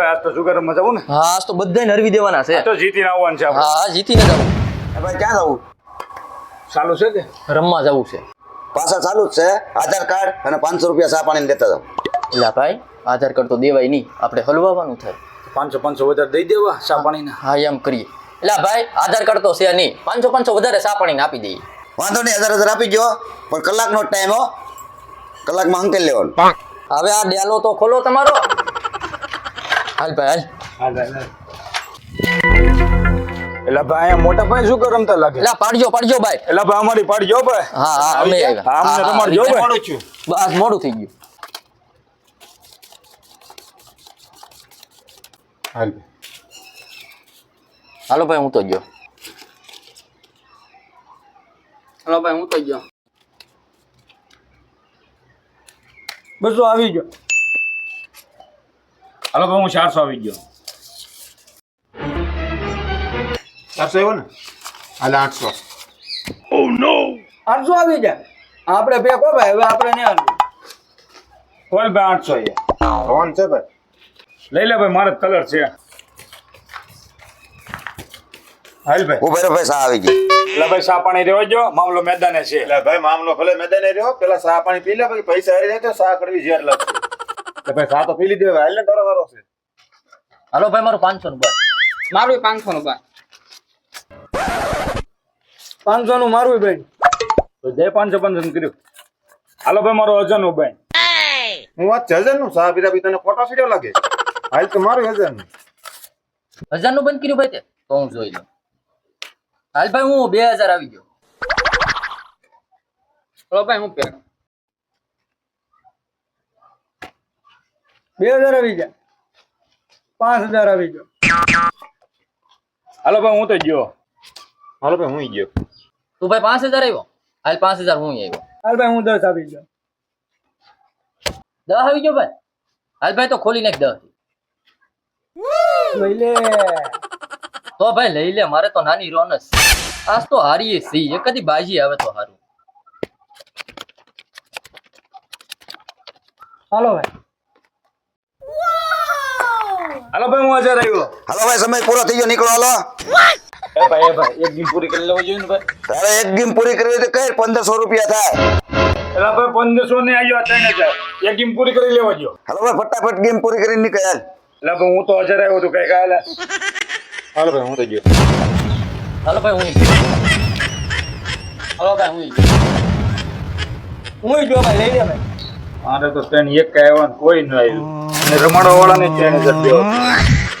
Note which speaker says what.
Speaker 1: આજ તો જવું ને?
Speaker 2: હા આજ તો બધાને હરવી દેવાના છે.
Speaker 1: તો જીતીને આવવાનું છે
Speaker 2: હા જીતીને જવું.
Speaker 3: ભાઈ ક્યાં જવું?
Speaker 1: ચાલુ છે કે?
Speaker 2: રમવા જવું છે.
Speaker 3: પાછા ચાલુ જ છે. આધાર કાર્ડ અને પાંચસો રૂપિયા ચા પાણી જાઓ.
Speaker 2: એટલે ભાઈ આધાર કાર્ડ તો દેવાય નહીં. આપણે હલવાવાનું થાય.
Speaker 1: પાંચસો પાંચસો વધારે દઈ દેવા ચા પાણીના?
Speaker 2: હા એમ કરીએ. એટલે ભાઈ આધાર કાર્ડ તો છે નહીં. પાંચસો પાંચસો વધારે સા પાણીને આપી દઈએ.
Speaker 3: વાંધો નહીં હજાર હજાર આપી ગયો પણ કલાકનો જ ટાઈમ હો. કલાકમાં અંકેલ લેવાનો.
Speaker 2: હવે આ ડેલો તો ખોલો તમારો. હાલ ભાઈ હાલ.
Speaker 1: એટલે ભાઈ મોટા ભાઈ શું રમતા લાગે?
Speaker 2: એટલે પાડજો પાડજો ભાઈ.
Speaker 1: એટલે ભાઈ અમારી પાડજો ભાઈ.
Speaker 2: હા હા અમે
Speaker 1: હા, અમને તમાર
Speaker 2: જો
Speaker 1: ભાઈ.
Speaker 2: મોડું છું બસ મોડું થઈ ગયું. હાલો ભાઈ. હું તો ગયો. હાલો ભાઈ હું તો ગયો.
Speaker 1: બસો આવી ગયો. હાલો ભાઈ હું ચારસો આવી ગયો.
Speaker 4: ચારસો આવ્યો ને? હાલે આઠસો.
Speaker 5: આઠસો આવી જાય. આપણે કો ભાઈ હવે આપણે નહીં આલવું.
Speaker 1: કોલ ભાઈ આઠસો એ
Speaker 4: કોણ છે ભાઈ.
Speaker 1: લઈ લે ભાઈ મારે કલર છે. હાલ ભાઈ.
Speaker 3: ઉભેરો ભાઈ ચા આવી ગઈ
Speaker 1: એટલે ભાઈ ચા પાણી રહ્યો જો મામલો મેદાને છે.
Speaker 4: એટલે ભાઈ મામલો ભલે મેદાને રહ્યો. પેલા સાહ પાણી પી લે પછી પૈસા હારી જાય તો સાહ કરવી ઝેર લાગશે. ભાઈ ચા તો પી લીધી હવે. હાલ ને તારો વારો છે.
Speaker 2: હાલો ભાઈ મારું પાંચસો નું ભાઈ
Speaker 5: મારું પાંચસો નું ભાઈ પાંચસો નું મારું ભાઈ
Speaker 1: તો જય પાંચસો પાંચસો કર્યું. હાલો ભાઈ મારો હજારનું ભાઈ
Speaker 4: હું વાત છે હજારનું? ચા પીતા પી તને ખોટા સીડ્યો લાગે? હાલ તો મારું
Speaker 2: હજારનું. હજારનું બંધ કર્યું ભાઈ તે? તો હું જોઈ લઉં. હાલ ભાઈ હું બે હજાર આવી ગયો.
Speaker 5: ચલો ભાઈ હું પેક બે હજાર આવી જાય પાંચ હજાર આવી ગયો.
Speaker 1: હાલો ભાઈ હું તો ગયો.
Speaker 4: હાલો ભાઈ હું ગયો.
Speaker 2: તું ભાઈ પાંચ હજાર આવ્યો હાલ પાંચ હજાર હું આવ્યો
Speaker 5: હાલ ભાઈ હું દસ આવી ગયો.
Speaker 2: દસ આવી ગયો ભાઈ? હાલ ભાઈ તો ખોલી નાખ દસ.
Speaker 5: લઈ લે.
Speaker 2: તો ભાઈ લઈ લે મારે તો નાની રોનસ આજ તો હારીએ સી એક કદી બાજી આવે તો હારું.
Speaker 5: હાલો ભાઈ.
Speaker 1: હાલો ભાઈ હું હાજર આવ્યો.
Speaker 3: હાલો ભાઈ સમય પૂરો થઈ ગયો નીકળો હાલો.
Speaker 1: એ ભાઈ એ ભાઈ એક ગેમ પૂરી કરી લેવો જોઈએ ને ભાઈ.
Speaker 3: તારે એક ગેમ પૂરી કરવી તો કઈ પંદરસો રૂપિયા થાય.
Speaker 1: એટલે ભાઈ પંદરસો ને આવ્યો ત્રણ હજાર. એક ગેમ પૂરી કરી લેવા જો.
Speaker 3: હાલો ભાઈ ફટાફટ ગેમ પૂરી કરીને નીકળ
Speaker 1: એટલે ભાઈ હું તો હાજર આવ્યો તો કઈ કાલે
Speaker 4: હાલો ભાઈ હું તો ગયો.
Speaker 2: હાલો ભાઈ હું હાલો ભાઈ હું
Speaker 5: હું જો ભાઈ લઈ લે ભાઈ.
Speaker 1: મારે તો ત્રણ એક કઈ કોઈ ન આવ્યું. અને રમાડવા વાળા